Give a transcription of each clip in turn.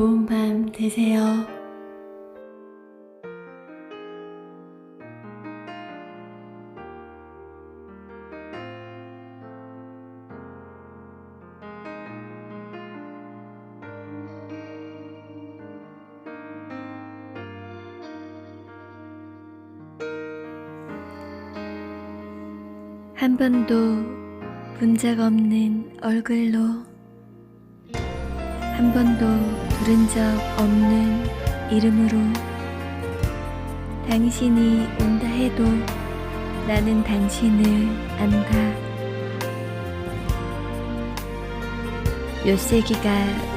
좋은 밤 되세요. 한 번도 본적 없는 얼굴로 한 번도 들은 적 없는 이름으로 당신이 온다 해도 나는 당신을 안다. 몇 세기가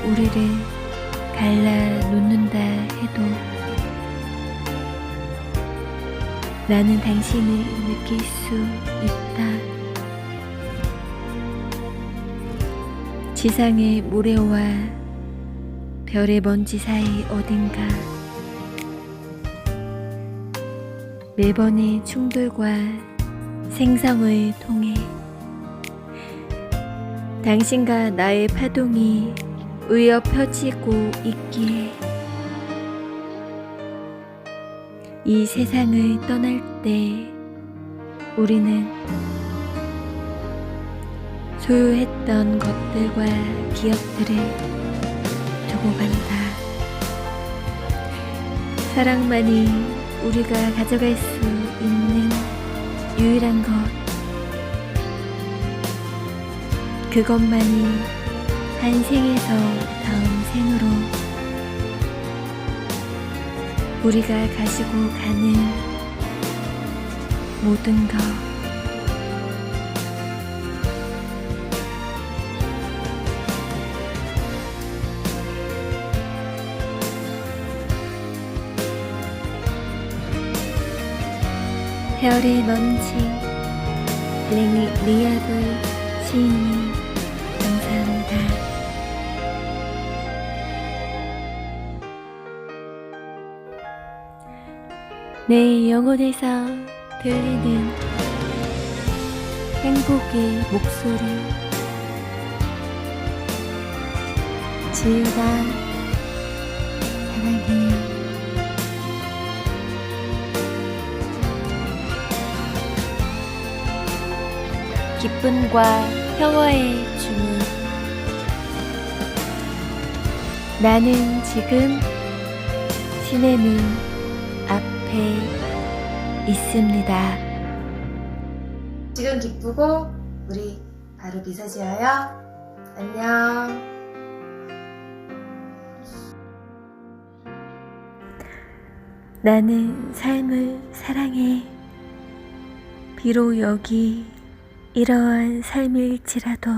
우리를 갈라 놓는다 해도 나는 당신을 느낄 수 있다. 지상의 모래와 별의 먼지 사이 어딘가. 매번의 충돌과 생성을 통해 당신과 나의 파동이 의어 펴지고 있기에 이 세상을 떠날 때 우리는 소유했던 것들과 기억들을 두고 간다. 사랑만이 우리가 가져갈 수 있는 유일한 것. 그것만이 한 생에서 다음 생으로 우리가 가지고 가는 모든 것. 별의 먼지 리, 리아블 시인님 감사합니다. 내 영혼에서 들리는 행복의 목소리 지우다 사랑해 기쁨과 평화의 주문 나는 지금 신의 눈 앞에 있습니다. 지금 기쁘고 우리 바로 미사지어요. 안녕. 나는 삶을 사랑해. 비록 여기 이러한 삶일지라도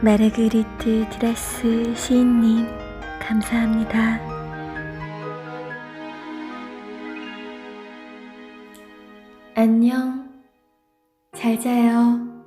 마르그리트 드라스 시인님 감사합니다. 안녕. 잘 자요.